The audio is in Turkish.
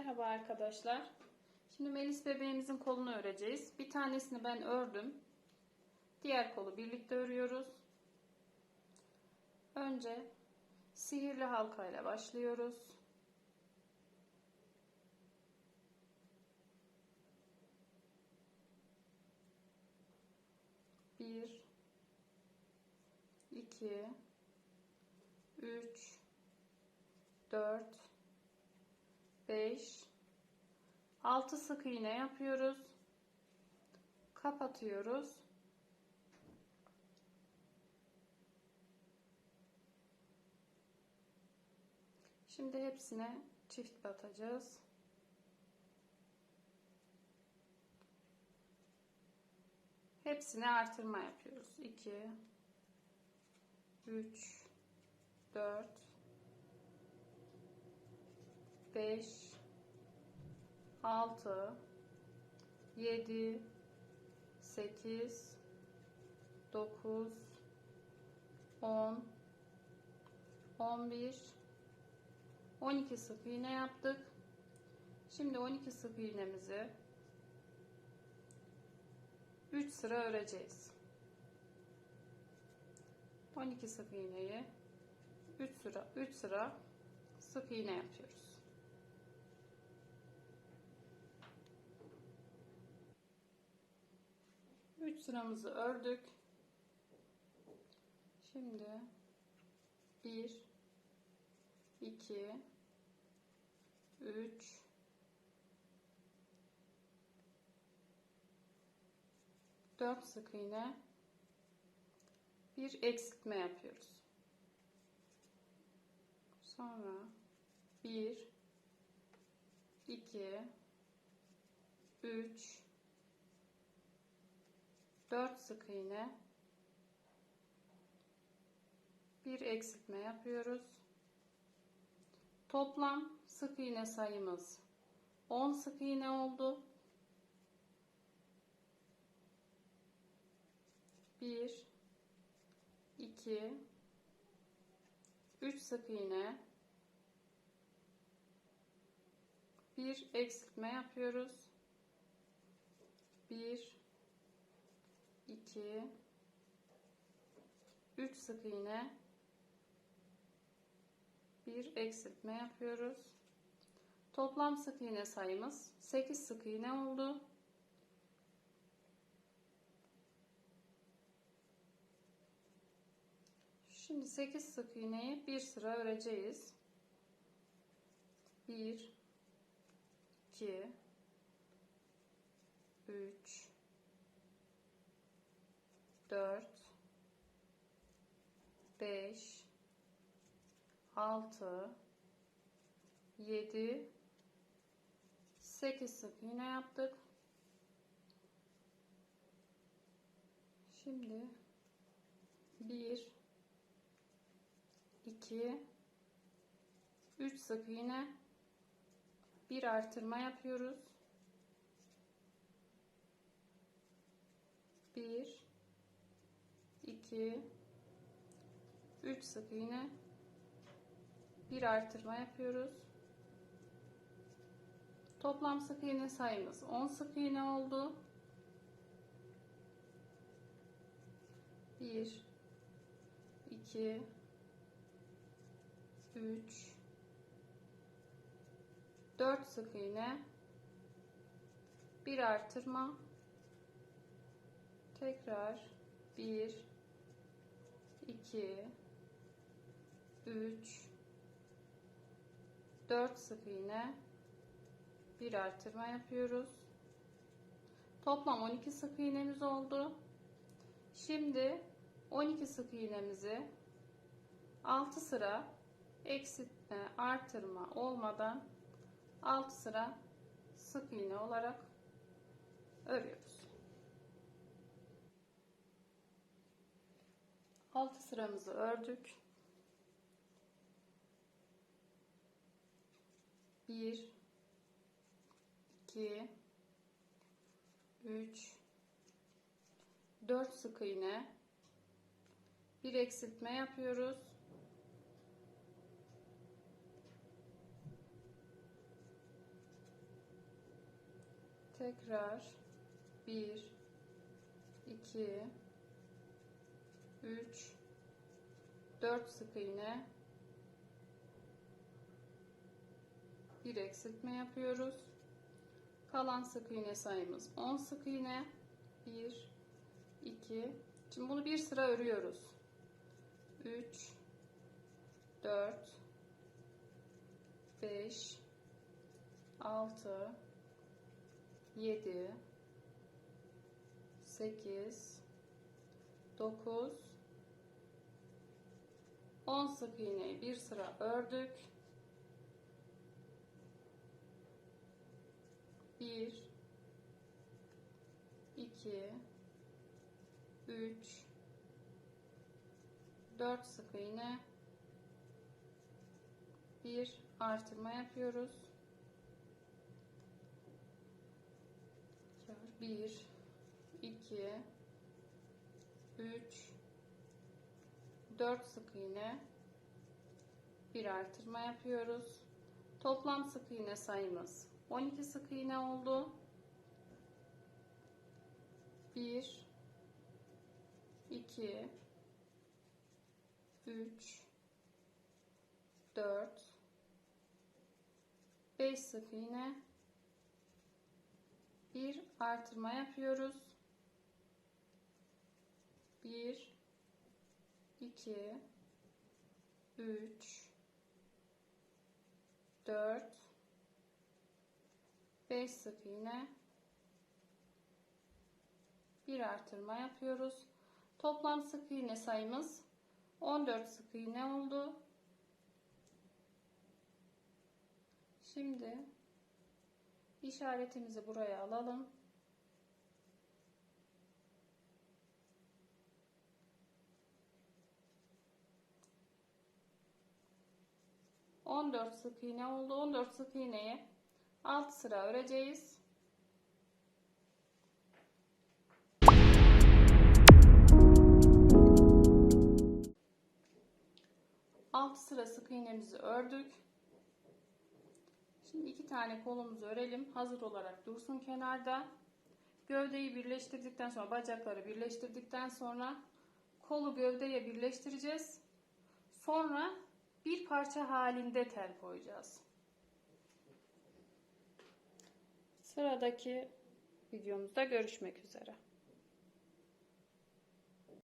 Merhaba arkadaşlar. Şimdi Melis bebeğimizin kolunu öreceğiz. Bir tanesini ben ördüm. Diğer kolu birlikte örüyoruz. Önce sihirli halkayla başlıyoruz. Bir, iki, üç, dört, 5 6 sık iğne yapıyoruz. Kapatıyoruz. Şimdi hepsine çift batacağız. Hepsine artırma yapıyoruz. 2 3 4 5 6 7 8 9 10 11 12 sık iğne yaptık. Şimdi 12 sık iğnemizi 3 sıra öreceğiz. 12 sık iğneyi 3 sıra 3 sıra sık iğne yapıyoruz. Üç sıramızı ördük. Şimdi bir, iki, üç, dört sık iğne bir eksiltme yapıyoruz. Sonra bir, iki, üç, 4 sık iğne bir eksiltme yapıyoruz. Toplam sık iğne sayımız 10 sık iğne oldu. 1 2 3 sık iğne bir eksiltme yapıyoruz. 1 2 3 sık iğne bir eksiltme yapıyoruz. Toplam sık iğne sayımız 8 sık iğne oldu. Şimdi 8 sık iğneyi bir sıra öreceğiz. 1 2 3 4 5 6 7 8 sık iğne yaptık. Şimdi 1 2 3 sık iğne bir artırma yapıyoruz. 1 2 3 sık iğne bir artırma yapıyoruz. Toplam sık iğne sayımız 10 sık iğne oldu. 1 2 3 4 sık iğne bir artırma tekrar 1 2 3 4 sık iğne bir artırma yapıyoruz. Toplam 12 sık iğnemiz oldu. Şimdi 12 sık iğnemizi 6 sıra eksiltme, artırma olmadan 6 sıra sık iğne olarak örüyoruz. 6 sıramızı ördük. 1 2 3 4 sık iğne bir eksiltme yapıyoruz. Tekrar 1 2 3 4 sık iğne bir eksiltme yapıyoruz. Kalan sık iğne sayımız 10 sık iğne. 1 2 Şimdi bunu bir sıra örüyoruz. 3 4 5 6 7 8 9 10 sık iğneyi bir sıra ördük. 1 2 3 4 sık iğne bir artırma yapıyoruz. 1 2 3 4 sık iğne bir artırma yapıyoruz. Toplam sık iğne sayımız 12 sık iğne oldu. 1 2 3 4 5 sık iğne bir artırma yapıyoruz. 1 2 3 4 5 sık iğne bir artırma yapıyoruz. Toplam sık iğne sayımız 14 sık iğne oldu. Şimdi işaretimizi buraya alalım. On dört sık iğne oldu. On dört sık iğneyi alt sıra öreceğiz. Alt sıra sık iğnemizi ördük. Şimdi iki tane kolumuzu örelim. Hazır olarak dursun kenarda. Gövdeyi birleştirdikten sonra bacakları birleştirdikten sonra kolu gövdeye birleştireceğiz. Sonra bir parça halinde tel koyacağız. Sıradaki videomuzda görüşmek üzere.